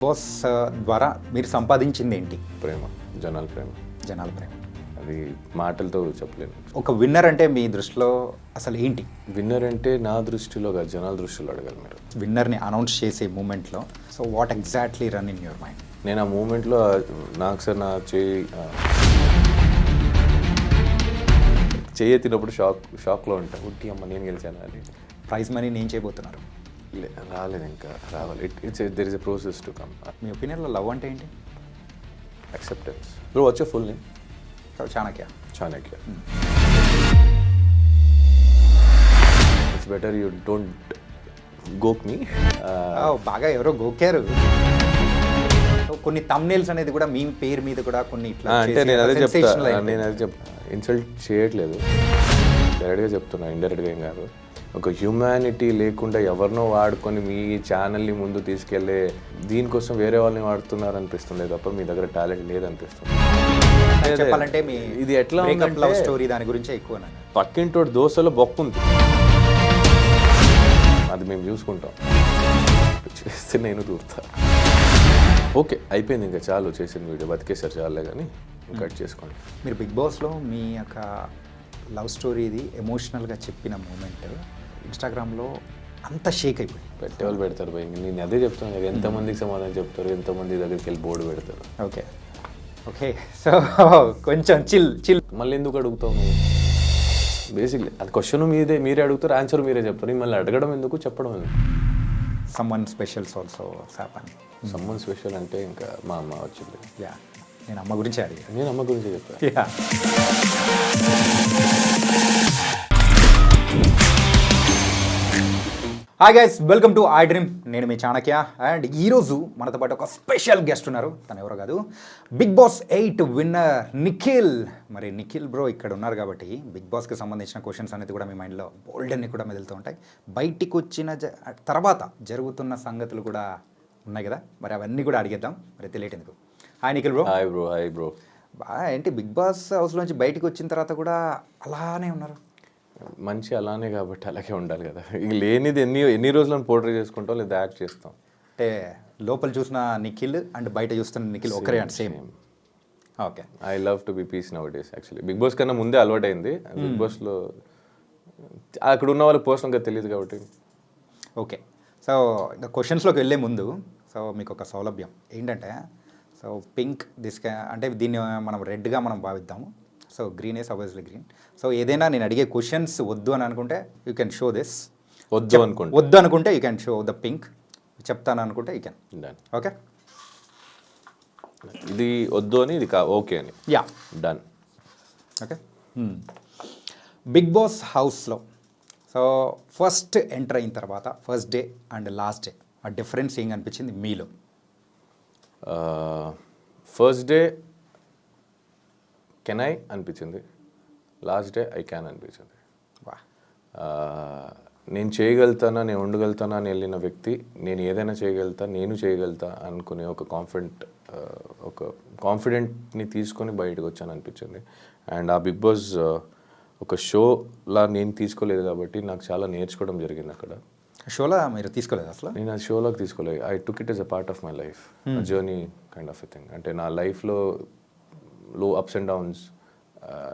Boss ద్వారా మీరు సంపాదించింది ఏంటి ప్రేమ జనాల ప్రేమ. జనాల ప్రేమ. అది మాటలతో చెప్పలేను. ఒక విన్నర్ అంటే మీ దృష్టిలో అసలు ఏంటి? విన్నర్ అంటే నా దృష్టిలో కాదు జనాల దృష్టిలో అడగాలి మీరు. విన్నర్ని అనౌన్స్ చేసే మూమెంట్లో so what exactly run in your mind నేను ఆ మూమెంట్లో నాకు సార్ నా చేయి ఆ, చేయి ఎత్తినప్పుడు షాక్ షాక్లో ఉంటా. ఉట్టి అమ్మ నేను గెలిచాను? అని. ప్రైజ్ మనీ నేను చేయబోతున్నారు. రాలేదు ఇంకా రావాలి. It it's there is a process to come మీ ఒపీనియన్లో లవ్ అంటే ఏంటి? అక్సెప్టెన్స్ బ్రో వచ్చే full name Chanakya. Chanakya. It's better you don't గోక్ మీ బాగా ఎవరో గోకారు కొన్ని తమ్నేల్స్ అనేది కూడా మీ పేరు మీద కూడా కొన్ని ఇట్లా అంటే నేను అదే చెప్తా sensational అయిపోయింది. నేను అదే చెప్ ఇన్సల్ట్ చేయట్లేదు. డైరెక్ట్గా చెప్తున్నా ఇండైరెక్ట్గా ఏం కాదు. ఒక హ్యూమానిటీ లేకుండా ఎవరినో వాడుకొని మీ ఛానల్ని ముందు తీసుకెళ్ళే దీనికోసం వేరే వాళ్ళని వాడుతున్నారు అనిపిస్తుంది తప్ప మీ దగ్గర టాలెంట్ లేదనిపిస్తుంది. చెప్పాలంటే మీ ఇది ఎట్లా లవ్ స్టోరీ దాని గురించే ఎక్కువ పక్కింటోడు దోశలో బొక్కుంది. అది మేము చూసుకుంటాం. చేస్తే నేను దూరుతా ఓకే అయిపోయింది ఇంకా చాలు చేసిన వీడియో. బతికేసారు చాలే కానీ కట్ చేసుకోండి. మీరు బిగ్ బాస్లో మీ యొక్క లవ్ స్టోరీది ఎమోషనల్గా చెప్పిన మూమెంట్ ఇన్స్టాగ్రామ్లో అంత షేక్ అయిపోయింది. పెట్టేవాళ్ళు పెడతారు భయ నేను అదే చెప్తాను కదా ఎంతమందికి సమాధానం చెప్తారు ఎంతమంది దగ్గరికి వెళ్ళి బోర్డు పెడతారు. ఓకే. ఓకే. సో కొంచెం చిల్ చిల్. మళ్ళీ ఎందుకు అడుగుతావు నువ్వు? బేసిక్లీ అది క్వశ్చన్ మీదే మీరే అడుగుతారు ఆన్సర్ మీరే చెప్తారు. మళ్ళీ అడగడం ఎందుకు చెప్పడం ఎందుకు? సమ్మన్ స్పెషల్స్ ఆల్సో సాపన్ సమ్మన్ స్పెషల్ అంటే ఇంకా మా అమ్మ వచ్చింది. యా నేను అమ్మ గురించి అడిగాను. నేను అమ్మ గురించి చెప్పాను yeah hi guys welcome to I dream నేను మీ చాణక్య. అండ్ ఈరోజు మనతో పాటు ఒక స్పెషల్ గెస్ట్ ఉన్నారు. తను ఎవరో కాదు. Bigg Boss eight winner Nikhil. మరి నిఖిల్ బ్రో ఇక్కడ ఉన్నారు కాబట్టి బిగ్ బాస్కి సంబంధించిన క్వశ్చన్స్ అనేది కూడా మీ మైండ్లో బోల్డ్ అన్ని కూడా మెదులుతూ ఉంటాయి. బయటికి వచ్చిన జ తర్వాత జరుగుతున్న సంగతులు కూడా ఉన్నాయి కదా. మరి అవన్నీ కూడా అడిగేద్దాం. మరి తెలియటం ఎందుకు? Hi Nikhil bro. Hi bro hi bro ఏంటి బిగ్ బాస్ హౌస్లోంచి బయటికి వచ్చిన తర్వాత కూడా అలానే ఉన్నారు? మంచి అలానే కాబట్టి అలాగే ఉండాలి కదా. ఇక లేనిది ఎన్ని ఎన్ని రోజులను పోర్ట్రే చేసుకుంటాం లేదా యాక్ట్ చేస్తాం? అంటే లోపల చూసిన నిఖిల్ అండ్ బయట చూస్తున్న నిఖిల్ ఒకరే and same. Okay. I love to be peace nowadays actually Bigg Boss కన్నా ముందే అలవాటైంది బిగ్ బాస్లో అక్కడ ఉన్న వాళ్ళకి పర్సనల్గా తెలియదు కాబట్టి. ఓకే. సో ఇంకా క్వశ్చన్స్లోకి వెళ్ళే ముందు సో మీకు ఒక సౌలభ్యం. ఏంటంటే సో పింక్ దిస్ అంటే దీన్ని మనం రెడ్గా మనం భావిద్దాము. So green is obviously green so ఏదైనా నేను అడిగే క్వశ్చన్స్ వద్దు అని అనుకుంటే యూ కెన్ షో దిస్ వద్దు అనుకుంటా. వద్దు అనుకుంటే you can show the pink చెప్తాను అనుకుంటే యూ కెన్ డన్ ఓకే ఇది వద్దు అని ఇది కా ఓకే అని. Yeah done okay Bigg Boss హౌస్లో సో ఫస్ట్ ఎంటర్ అయిన తర్వాత first day and last day ఆ డిఫరెన్స్ ఏం అనిపించింది మీలో? ఫస్ట్ డే కెన్ ఐ అనిపించింది. లాస్ట్ డే ఐ క్యాన్ అనిపించింది. నేను చేయగలుగుతానా నేను ఉండగలుగుతానా అని వెళ్ళిన వ్యక్తి నేను ఏదైనా చేయగలుగుతా నేను చేయగలుగుతా అనుకునే ఒక కాన్ఫిడెంట్ ఒక కాన్ఫిడెంట్ని తీసుకొని బయటకు వచ్చాను అనిపించింది. అండ్ ఆ బిగ్ బాస్ ఒక షోలా నేను తీసుకోలేదు కాబట్టి నాకు చాలా నేర్చుకోవడం జరిగింది అక్కడ. షోలో మీరు తీసుకోలేదు అసలు? నేను ఆ షోలోకి తీసుకోలేదు. I took it as a part of my life journey kind of a thing అంటే నా లైఫ్లో లో అప్స్ అండ్ డౌన్స్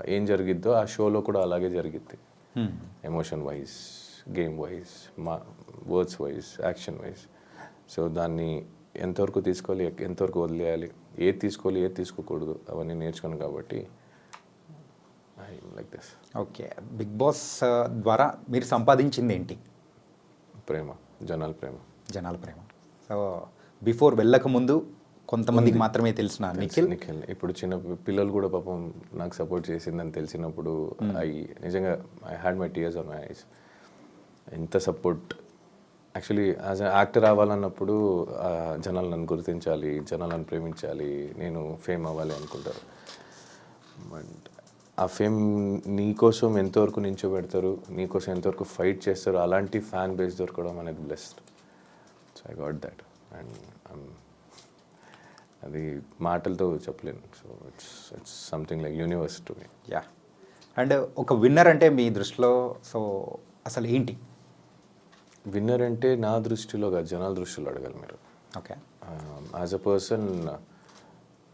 ఏం జరిగిద్దో ఆ షోలో కూడా అలాగే జరిగిద్ది. ఎమోషన్ వైజ్ గేమ్ వైజ్ మా words wise action wise so దాన్ని ఎంతవరకు తీసుకోవాలి ఎంతవరకు వదిలేయాలి ఏది తీసుకోవాలి ఏది తీసుకోకూడదు అవన్నీ నేర్చుకున్నాను కాబట్టి I like this okay. Bigg Boss ద్వారా మీరు సంపాదించింది ఏంటి? ప్రేమ జనాల ప్రేమ. జనాల ప్రేమ. సో బిఫోర్ వెళ్ళక ముందు కొంతమందికి మాత్రమే తెలిసిన నిఖిల్. నిఖిల్. ఇప్పుడు చిన్న పిల్లలు కూడా పాపం నాకు సపోర్ట్ చేసిందని తెలిసినప్పుడు ఐ నిజంగా I had my tears on my eyes ఎంత సపోర్ట్ యాక్చువల్లీ యాజ్ యాక్టర్ అవ్వాలన్నప్పుడు జనాలు నన్ను గుర్తించాలి జనాలు నన్ను ప్రేమించాలి నేను ఫేమ్ అవ్వాలి అనుకుంటారు. బట్ ఆ ఫేమ్ నీకోసం ఎంతవరకు నించోబెడతారు నీకోసం ఎంతవరకు ఫైట్ చేస్తారు అలాంటి ఫ్యాన్ బేస్ దొరకడం అనేది blessed so I got that and అది మాటలతో చెప్పలేను. So it's it's something like universe to me yeah and ఒక విన్నర్ అంటే మీ దృష్టిలో సో అసలు ఏంటి? విన్నర్ అంటే నా దృష్టిలో కాదు జనాల దృష్టిలో అడగాలి మీరు. Okay as a person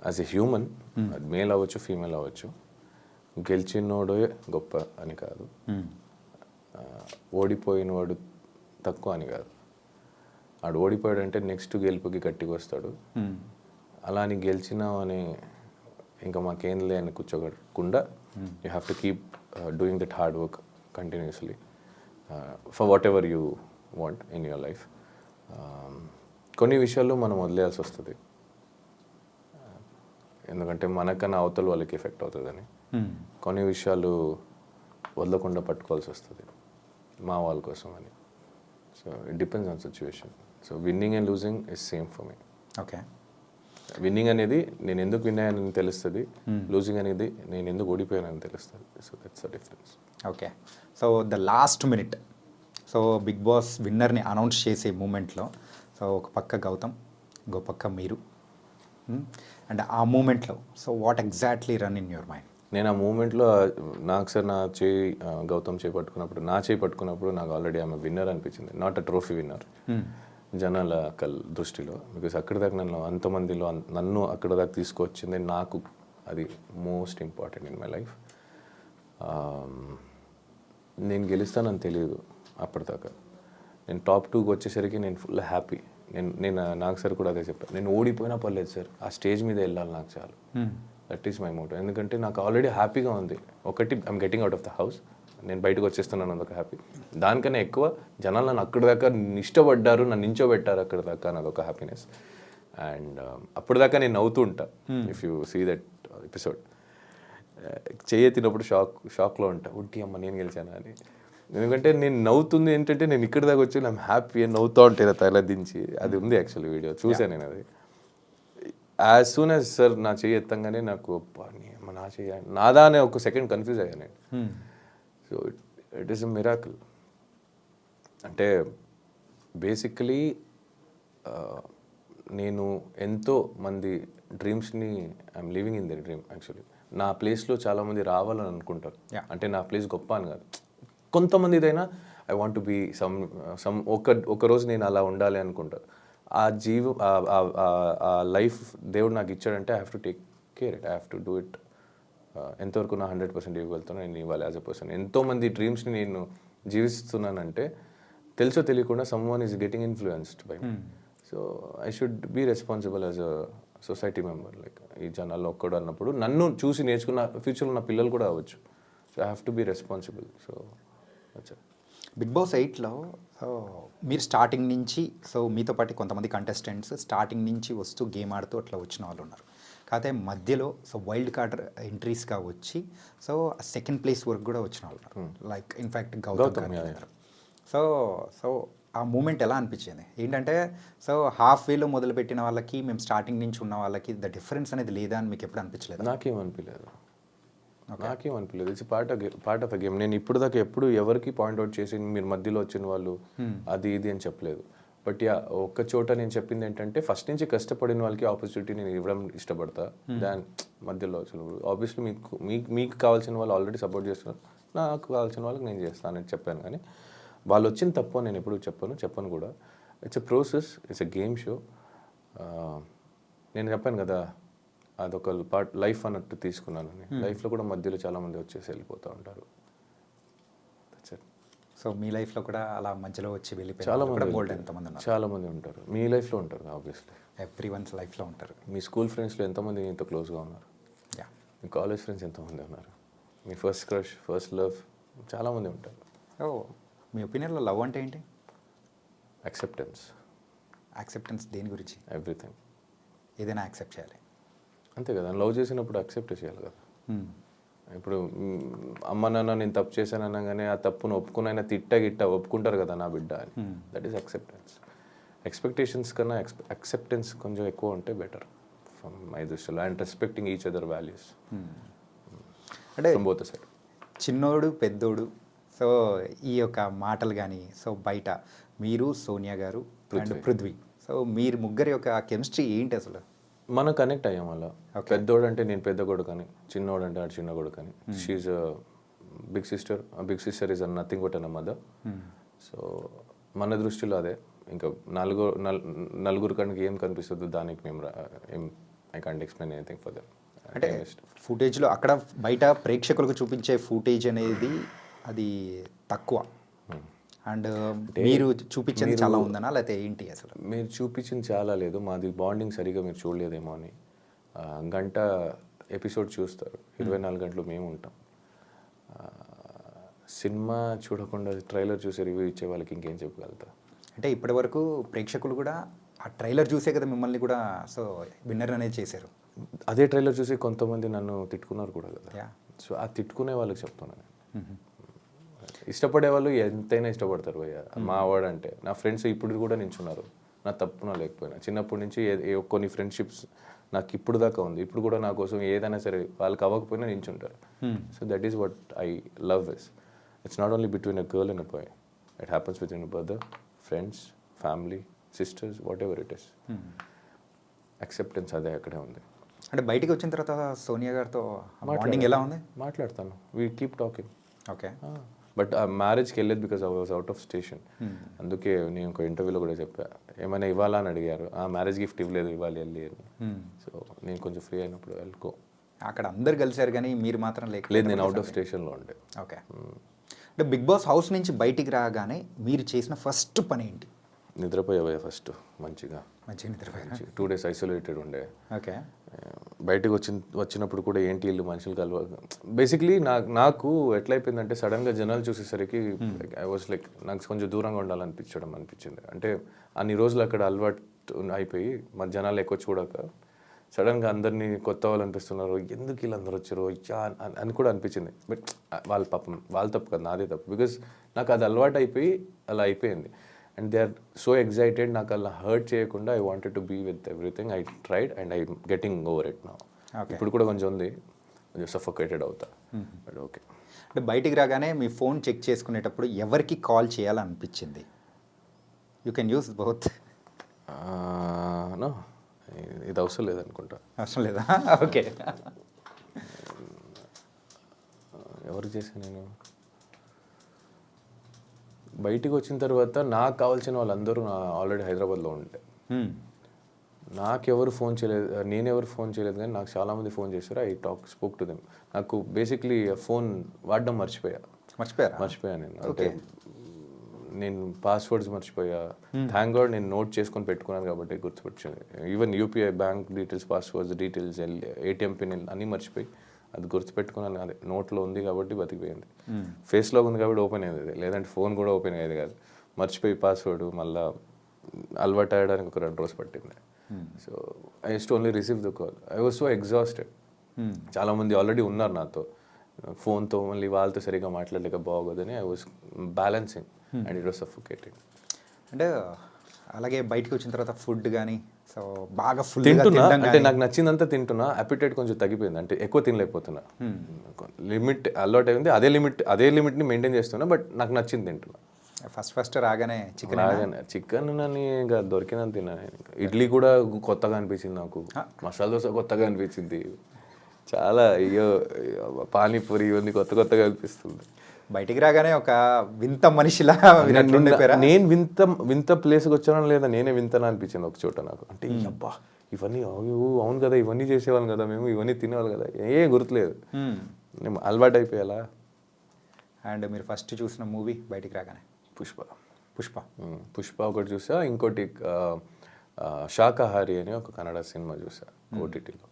as a human male అవ్వచ్చు ఫీమేల్ అవ్వచ్చు గెలిచినోడే గొప్ప అని కాదు. ఆ, ఓడిపోయినవాడు తక్కువ అని కాదు. ఆడు ఓడిపోయాడంటే నెక్స్ట్ గెలుపుకి గట్టిగా వస్తాడు. అలా అని గెలిచినామని ఇంకా మాకేం లే అని కూర్చోకుండా you have to keep doing that hard work continuously for whatever you want in your life కొన్ని విషయాల్లో మనం వదిలేయాల్సి వస్తుంది. ఎందుకంటే మనకన్నా అవతల వాళ్ళకి ఎఫెక్ట్ అవుతుందని. కొన్ని విషయాలు వదలకుండా పట్టుకోవాల్సి వస్తుంది. మా వాళ్ళ కోసం అని. So it depends on situation so winning and losing is same for me okay winning అనేది నేను ఎందుకు విన్ అయ్యానని తెలుస్తుంది లూజింగ్ అనేది నేను ఎందుకు ఓడిపోయానని తెలుస్తుంది. So that's the difference okay so the last minute so Bigg Boss విన్నర్ని announce చేసే మూమెంట్లో సో ఒక పక్క గౌతమ్ ఇంకో పక్క మీరు. అండ్ ఆ మూమెంట్లో so what exactly run in your mind నేను ఆ మూమెంట్లో నాకు సార్ నా చేయి గౌతమ్ చేయి పట్టుకున్నప్పుడు నా చేయి పట్టుకున్నప్పుడు నాకు ఆల్రెడీ ఆమె విన్నర్ అనిపించింది. నాట్ అ ట్రోఫీ విన్నర్ జనాల కల్ దృష్టిలో. బికాస్ అక్కడి దాకా నన్ను అంతమందిలో నన్ను అక్కడ దాకా తీసుకొచ్చింది నాకు అది most important in my life నేను గెలుస్తానని తెలియదు అప్పటిదాకా. నేను టాప్ టూకి వచ్చేసరికి నేను ఫుల్ హ్యాపీ నేను నేను నాకు సార్ కూడా అదే చెప్పాను నేను ఓడిపోయినా పర్లేదు సార్ ఆ స్టేజ్ మీద వెళ్ళాలి నాకు చాలు. దట్ ఈస్ మై మోటో ఎందుకంటే నాకు ఆల్రెడీ హ్యాపీగా ఉంది. ఒకటి I'm getting out of the house నేను బయటకు వచ్చేస్తున్నాను అదొక హ్యాపీ దానికన్నా ఎక్కువ జనాలు నన్ను అక్కడి దాకా ఇష్టపడ్డారు నన్ను నించోబెట్టారు అక్కడ దాకా నాదొక హ్యాపీనెస్ అండ్ అప్పటిదాకా నేను నవ్వుతూ ఉంటా. If you see that episode చేయెత్తినప్పుడు shock షాక్లో ఉంటా. ఉట్టి అమ్మ నేను గెలిచానా? అని. ఎందుకంటే నేను నవ్వుతుంది ఏంటంటే నేను ఇక్కడ దాకా వచ్చి నేను హ్యాపీ అని నవ్వుతూ ఉంటే ఇలా తల దించి అది ఉంది యాక్చువల్లీ వీడియో చూసాను నేను అది. యాజ్ సూన్ యాజ్ సార్ నా చెయ్యి ఎత్తంగానే నాకు నీ చెయ్యి. నాదా అనే ఒక సెకండ్ కన్ఫ్యూజ్ అయ్యాను నేను. So it is a miracle అంటే బేసికలీ నేను ఎంతో మంది డ్రీమ్స్ని I'm living in their dream actually నా ప్లేస్లో చాలామంది రావాలని అనుకుంటారు. అంటే నా ప్లేస్ గొప్ప అని కాదు. కొంతమంది ఇదైనా I want be some some ఒక ఒక రోజు నేను అలా ఉండాలి అనుకుంటారు. ఆ జీవ ఆ లైఫ్ దేవుడు నాకు ఇచ్చాడంటే I have to take care it I have to do it ఎంతవరకు నా హండ్రెడ్ పర్సెంట్ ఇవ్వగలుగుతాను నేను ఇవ్వాలి యాజ్ అ పర్సన్ ఎంతోమంది డ్రీమ్స్ని నేను జీవిస్తున్నానంటే తెలుసో తెలియకుండా someone is getting influenced by so I should be responsible as a society member like ఈ జనాల్లో ఒక్కడు అన్నప్పుడు నన్ను చూసి నేర్చుకున్న ఫ్యూచర్లో నా పిల్లలు కూడా అవ్వచ్చు. So I have to be responsible so అచ్చా బిగ్ బాస్ ఎయిట్లో సో మీరు స్టార్టింగ్ నుంచి సో మీతో పాటు కొంతమంది కంటెస్టెంట్స్ స్టార్టింగ్ నుంచి వస్తూ గేమ్ ఆడుతూ అట్లా వచ్చిన వాళ్ళు ఉన్నారు కాకపోతే మధ్యలో సో వైల్డ్ కార్డ్ ఎంట్రీస్గా వచ్చి సో సెకండ్ ప్లేస్ వరకు కూడా వచ్చిన వాళ్ళు ఉన్నారు. Like in fact Gautham. So so ఆ మూమెంట్ ఎలా అనిపించింది? ఏంటంటే సో హాఫ్ వేలో మొదలుపెట్టిన వాళ్ళకి మేము స్టార్టింగ్ నుంచి ఉన్న వాళ్ళకి ద డిఫరెన్స్ అనేది లేదా అని మీకు ఎప్పుడు అనిపించలేదు? నాకేం అనిపించలేదు. నాకేం అనిపించలేదు. It's part part of the game. నేను ఇప్పుడు దాకా ఎప్పుడు ఎవరికి పాయింట్అవుట్ చేసి మీరు మధ్యలో వచ్చిన వాళ్ళు అది ఇది అని చెప్పలేదు. బట్ యా ఒక్క చోట నేను చెప్పింది ఏంటంటే ఫస్ట్ నుంచి కష్టపడిన వాళ్ళకి ఆపర్చునిటీ నేను ఇవ్వడం ఇష్టపడతా. దాని మధ్యలో వచ్చిన ఆబ్వియస్లీ మీకు మీకు మీకు కావాల్సిన వాళ్ళు ఆల్రెడీ సపోర్ట్ చేస్తున్నారు. నాకు కావాల్సిన వాళ్ళకి నేను చేస్తానని చెప్పాను కానీ వాళ్ళు వచ్చిన తప్పు నేను ఎప్పుడు చెప్పను చెప్పను కూడా. It's a process it's a game show నేను చెప్పాను కదా అదొక పార్ట్ లైఫ్ అన్నట్టు తీసుకున్నానని లైఫ్లో కూడా మధ్యలో చాలా మంది వచ్చేసి వెళ్ళిపోతూ ఉంటారు. సో మీ లైఫ్లో కూడా అలా మధ్యలో వచ్చి వెళ్ళిపోయిన చాలా మంది బోల్డ్. ఎంతమంది ఉన్నారు? చాలా మంది ఉంటారు. మీ లైఫ్లో ఉంటారు ఆబ్వియస్లీ ఎవ్రీ వన్స్ లైఫ్లో ఉంటారు. మీ స్కూల్ ఫ్రెండ్స్లో ఎంతమంది మీతో క్లోజ్గా ఉన్నారు? యా. మీ కాలేజ్ ఫ్రెండ్స్ ఎంతమంది ఉన్నారు? మీ ఫస్ట్ క్రష్ ఫస్ట్ లవ్ చాలామంది ఉంటారు. ఓ మీ ఒపీనియన్లో లవ్ అంటే ఏంటి? యాక్సెప్టెన్స్ యాక్సెప్టెన్స్ దేని గురించి? ఎవ్రీథింగ్ ఏదైనా యాక్సెప్ట్ చేయాలి. అంతే కదా లవ్ చేసినప్పుడు అక్సెప్ట్ చేయాలి కదా. ఇప్పుడు అమ్మ నాన్న నేను తప్పు చేశాను అనగానే ఆ తప్పును ఒప్పుకునైనా తిట్ట గిట్ట ఒప్పుకుంటారు కదా నా బిడ్డ అని. దట్ ఈస్ అక్సెప్టెన్స్ ఎక్స్పెక్టేషన్స్ కన్నా అక్సెప్టెన్స్ కొంచెం ఎక్కువ ఉంటే బెటర్ ఫ్రమ్ మై దృష్టిలో. And respecting each other values అంటే బోత్ సైడ్ చిన్నోడు పెద్దోడు సో ఈ యొక్క మాటలు కానీ సో బయట మీరు సోనియా గారు అండ్ పృథ్వీ. సో మీరు ముగ్గురి యొక్క కెమిస్ట్రీ ఏంటి అసలు? మనం కనెక్ట్ అయ్యాం అలా. పెద్దోడు అంటే నేను పెద్ద కొడుకు అని చిన్నోడు అంటే ఆడు చిన్న కొడుకు అని she big sister big sister is nothing but an mother so మన దృష్టిలో అదే. ఇంకా నలుగురు నల్- నలుగురు కనుక ఏం కనిపిస్తుందో దానికి మేము ఏం I can't explain anything for them అంటే ఫుటేజ్లో అక్కడ బయట ప్రేక్షకులకు చూపించే ఫుటేజ్ అనేది అది తక్కువ. అండ్ మీరు చూపించేది చాలా ఉందనా? లేకపోతే ఏంటి అసలు? మీరు చూపించింది చాలా లేదు. మాది బాండింగ్ సరిగా మీరు చూడలేదేమో అని. గంట ఎపిసోడ్ చూస్తారు. ఇరవై నాలుగు గంటలు మేము ఉంటాం. సినిమా చూడకుండా ట్రైలర్ చూసి రివ్యూ ఇచ్చే వాళ్ళకి ఇంకేం చెప్పగలుగుతా? అంటే ఇప్పటి వరకు ప్రేక్షకులు కూడా ఆ ట్రైలర్ చూసే కదా మిమ్మల్ని కూడా సో విన్నర్ అనేది చేశారు. అదే ట్రైలర్ చూసి కొంతమంది నన్ను తిట్టుకున్నారు కూడా కదా. సో ఆ తిట్టుకునే వాళ్ళకి చెప్తున్నాను నేను. ఇష్టపడే వాళ్ళు ఎంతైనా ఇష్టపడతారు భయ్య. మా వాడు అంటే నా ఫ్రెండ్స్ ఇప్పుడు కూడా నించున్నారు. నా తప్పున లేకపోయినా. చిన్నప్పటి నుంచి ఏ- కొన్ని ఫ్రెండ్షిప్స్ నాకు ఇప్పుడు దాకా ఉంది. ఇప్పుడు కూడా నా కోసం ఏదైనా సరే వాళ్ళకి అవ్వకపోయినా నించుంటారు. So that is what I love is. It's not only between a girl and a boy. It happens with in brother friends family sisters whatever it is. Acceptance అదే అక్కడే ఉంది. అంటే బయటికి వచ్చిన తర్వాత సోనియా గారితో బాండింగ్ ఎలా ఉంది? మాట్లాడతాను. We keep talking okay. But ఆ మ్యారేజ్కి వెళ్ళేది because I was out of station అందుకే నేను ఒక ఇంటర్వ్యూలో కూడా చెప్పా. ఏమైనా ఇవ్వాలా అని అడిగారు. ఆ మ్యారేజ్ గిఫ్ట్ ఇవ్వలేదు ఇవ్వాలి వెళ్ళి అని. సో నేను కొంచెం ఫ్రీ అయినప్పుడు వెళ్ళుకో అక్కడ అందరు కలిశారు కానీ మీరు మాత్రం లేక లేదు నేను అవుట్ ఆఫ్ స్టేషన్లో ఉండే. ఓకే అంటే బిగ్ బాస్ హౌస్ నుంచి బయటికి రాగానే మీరు చేసిన ఫస్ట్ పని ఏంటి? నిద్రపోయా ఫస్ట్ మంచిగా. మంచిగా నిద్రపోయారా? టూ డేస్ ఐసోలేటెడ్ ఉండే. ఓకే. బయటకు వచ్చిన వచ్చినప్పుడు కూడా ఏంటి వీళ్ళు మనుషులు కలవ బేసిక్లీ నాకు నాకు ఎట్లయిపోయిందంటే సడన్గా జనాలు చూసేసరికి ఐ వాజ్ లైక్ నాకు కొంచెం దూరంగా ఉండాలనిపించడం అనిపించింది. అంటే అన్ని రోజులు అక్కడ అలవాటు అయిపోయి మా జనాలు ఎక్కువ చూడక సడన్గా అందరినీ కొత్త వాళ్ళు అనిపిస్తున్నారు. ఎందుకు వీళ్ళందరూ వచ్చారు? అని కూడా అనిపించింది. బట్ వాళ్ళ పాపం వాళ్ళ తప్పు కదా నాదే తప్పు. బికాస్ నాకు అది అలవాటు అయిపోయి అలా అయిపోయింది. And they are so excited నాకు అలా హర్ట్ చేయకుండా I wanted to be with everything I tried and I getting over it నా. ఇప్పుడు కూడా కొంచెం ఉంది. కొంచెం సఫోకేటెడ్ అవుతా. బట్ ఓకే అంటే బయటికి రాగానే మీ ఫోన్ చెక్ చేసుకునేటప్పుడు ఎవరికి కాల్ చేయాలనిపించింది? యూ కెన్ యూస్ బౌత్ ఇది అవసరం లేదనుకుంటా. అవసరం లేదా? ఓకే ఎవరు చేశాను నేను? బయటికి వచ్చిన తర్వాత నాకు కావాల్సిన వాళ్ళందరూ నా ఆల్రెడీ హైదరాబాద్లో ఉండే. నాకెవరు ఫోన్ చేయలేదు నేనెవరు ఫోన్ చేయలేదు కానీ నాకు చాలామంది ఫోన్ చేశారు. I talk spoke to them. నాకు బేసిక్లీ ఫోన్ వాడడం మర్చిపోయా. మర్చిపోయారా? మర్చిపోయా నేను. అంటే నేను పాస్వర్డ్స్ మర్చిపోయా. థ్యాంక్ గాడ్ నేను నోట్ చేసుకొని పెట్టుకున్నాను కాబట్టి గుర్తుపెట్టింది. Even UPI bank details passwords details ATM pin అన్నీ మర్చిపోయి అది గుర్తుపెట్టుకున్నాను అదే నోట్లో ఉంది కాబట్టి బతికిపోయింది. ఫేస్లో ఉంది కాబట్టి ఓపెన్ అయ్యేది. లేదంటే ఫోన్ కూడా ఓపెన్ అయ్యేది కాదు. మర్చిపోయి పాస్వర్డ్ మళ్ళా అలవాటు అయ్యడానికి ఒక రెండు రోజులు పట్టింది. So I just only receive the call I was so exhausted చాలా మంది ఆల్రెడీ ఉన్నారు నాతో. ఫోన్తో మళ్ళీ వాళ్ళతో సరిగా మాట్లాడలేక బాగోదని I was balancing and it was suffocating అంటే అలాగే బయటికి వచ్చిన తర్వాత ఫుడ్ కానీ సో బాగా ఫుల్ తింటున్నా అంటే నాకు నచ్చిందంతా తింటున్నా అపిటైట్ కొంచెం తగ్గిపోయింది అంటే ఎక్కువ తినలేకపోతున్నా. లిమిట్ అలవాటు అయింది అదే లిమిట్ అదే లిమిట్ని మెయింటైన్ చేస్తున్నా బట్ నాకు నచ్చింది తింటున్నా. ఫస్ట్ ఫస్ట్ రాగానే చికెన్ రాగానే చికెన్ నన్ను ఇంకా దొరికినంత తిన్నా నేను ఇంకా. ఇడ్లీ కూడా కొత్తగా అనిపించింది నాకు. మసాలా దోశ కొత్తగా అనిపించింది. చాలా అయ్యో పానీపూరి ఇవన్నీ కొత్త కొత్తగా అనిపిస్తుంది. బయటికి రాగానే ఒక వింత మనిషిలా నేను వింత వింత ప్లేస్కి వచ్చానో లేదా నేనే వింతనా అనిపించింది ఒక చోట నాకు. అంటే అబ్బా ఇవన్నీ అవును కదా ఇవన్నీ చేసేవాళ్ళం కదా మేము ఇవన్నీ తినేవాళ్ళు కదా ఏ గుర్తులేదు. అలవాటు అయిపోయాలా అండ్ మీరు ఫస్ట్ చూసిన మూవీ బయటికి రాగానే? పుష్ప. పుష్ప. పుష్ప ఒకటి చూసా ఇంకోటి శాకాహారి అని ఒక కన్నడ సినిమా చూసా ఓటీటీలో